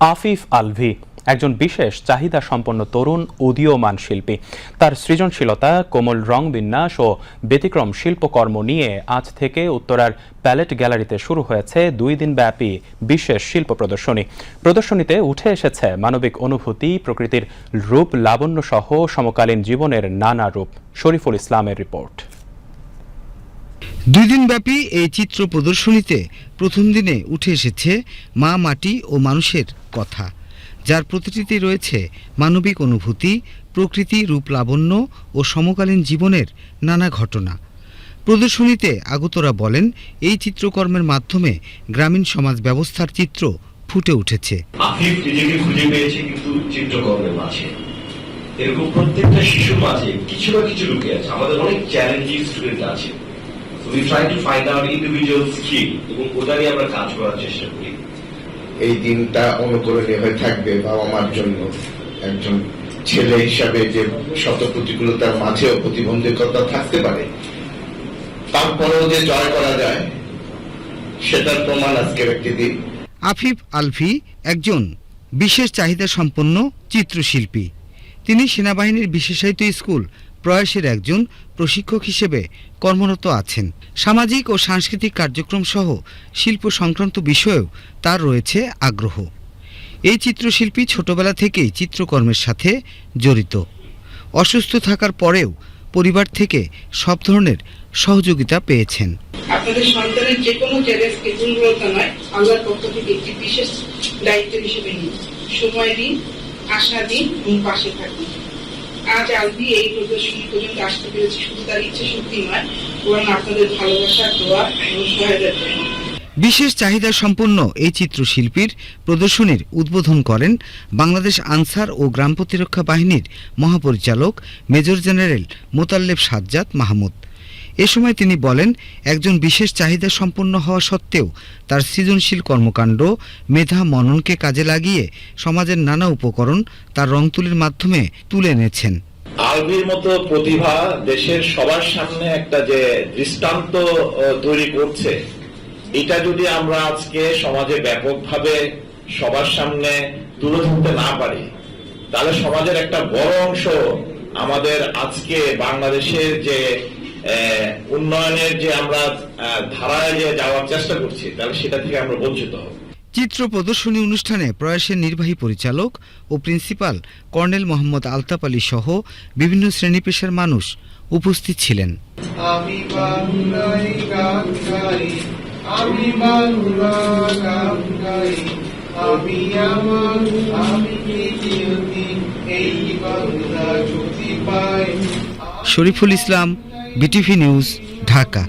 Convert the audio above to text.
আফিফ আলভি, একজন বিশেষ চাহিদা সম্পন্ন তরুণ উদীয়মান শিল্পী। তার সৃজনশীলতা, কোমল রং বিন্যাস ও ব্যতিক্রম শিল্পকর্ম নিয়ে আজ থেকে উত্তরার প্যালেট গ্যালারিতে শুরু হয়েছে দুই দিন ব্যাপী বিশেষ শিল্প প্রদর্শনী। প্রদর্শনীতে উঠে এসেছে মানবিক অনুভূতি, প্রকৃতির রূপ লাবণ্য সহ সমকালীন জীবনের নানা রূপ। শরীফুল ইসলামের রিপোর্ট। দুই দিনব্যাপী এই চিত্র প্রদর্শনীতে প্রথম দিনে উঠে এসেছে মা মাটি ও মানুষের কথা, যার প্রতিটিতে রয়েছে মানবিক অনুভূতি, প্রকৃতি রূপ লাবণ্য ও সমকালীন জীবনের নানা ঘটনা। প্রদর্শনীতে আগতরা বলেন, এই চিত্রকর্মের মাধ্যমে গ্রামীণ সমাজ ব্যবস্থার চিত্র ফুটে উঠেছে। এরকম প্রত্যেকটা শিশুর মাঝে কিছু না কিছু লুকিয়ে আছে। আমাদের অনেক চ্যালেঞ্জিং স্টুডেন্ট আছে। এবং আমরা কাজ করার চেষ্টা করি। এই দিনটা অনুকরণীয় হয়ে থাকবে বাবা মার জন্য। একজন ছেলে হিসাবে যে শত প্রতিকূলতার মাঝেও প্রতিবন্ধকতা থাকতে পারে তারপরেও যে জয় করা যায় সেটার প্রমাণ আজকের একটি দিন। আফিফ আলফি একজন বিশেষ চাহিদা সম্পন্ন চিত্রশিল্পী। তিনি সেনাবাহিনীর বিশেষায়িত স্কুল প্রয়াসের একজন প্রশিক্ষক হিসেবে কর্মরত আছেন। সামাজিক ও সাংস্কৃতিক কার্যক্রম সহ শিল্প সংক্রান্ত বিষয়েও তার রয়েছে আগ্রহ। এই চিত্রশিল্পী ছোটবেলা থেকেই চিত্রকর্মের সাথে জড়িত। অসুস্থ থাকার পরেও পরিবার থেকে সব ধরনের সহযোগিতা পেয়েছেন। আপনাদের সন্তানের যে কোনো দুর্বলতা নয় পক্ষ থেকে একটি বিশেষ দায়িত্ব হিসেবে সময় দিন, আশা দিন এবং পাশে আজ আলবি এই প্রদর্শনী পর্যন্ত আসতে পেরেছি, শুধু তার ইচ্ছে শক্তি নয়, বরং আপনাদের ভালোবাসা, দোয়া এবং সহায়তার জন্য। বিশেষ চাহিদা সম্পন্ন এই চিত্রশিল্পীর প্রদর্শনীর উদ্বোধন করেন বাংলাদেশ আনসার ও গ্রাম প্রতিরক্ষা বাহিনীর মহাপরিচালক মেজর জেনারেল মোতাল্লেব সাজ্জাদ মাহমুদ। এ সময় তিনি বলেন, একজন বিশেষ চাহিদা সম্পন্ন হওয়া সত্ত্বেও তার সৃজনশীল কর্মকাণ্ড, মেধা, মননকে কাজে লাগিয়ে সমাজের নানা উপকরণ তার রং তুলির মাধ্যমে তুলে এনেছেন। আলভির মতো প্রতিভা দেশের সবার সামনে একটা যে দৃষ্টান্ত তৈরি করছে, এটা যদি আমরা আজকে সমাজে ব্যাপকভাবে সবার সামনে তুলে ধরতে না পারি, তাহলে সমাজের একটা বড় অংশ আমাদের আজকে বাংলাদেশের যে উন্নয়নের যে আমরা ধারায় যে যাওয়ার চেষ্টা করছি তাহলে সেটা থেকে আমরা বঞ্চিত হব। চিত্র প্রদর্শনী অনুষ্ঠানে প্রয়াসের নির্বাহী পরিচালক ও প্রিন্সিপাল কর্নেল মোহাম্মদ আলতাপ আলী সহ বিভিন্ন শ্রেণি পেশার মানুষ উপস্থিত ছিলেন। Shariful Islam BTV news Dhaka.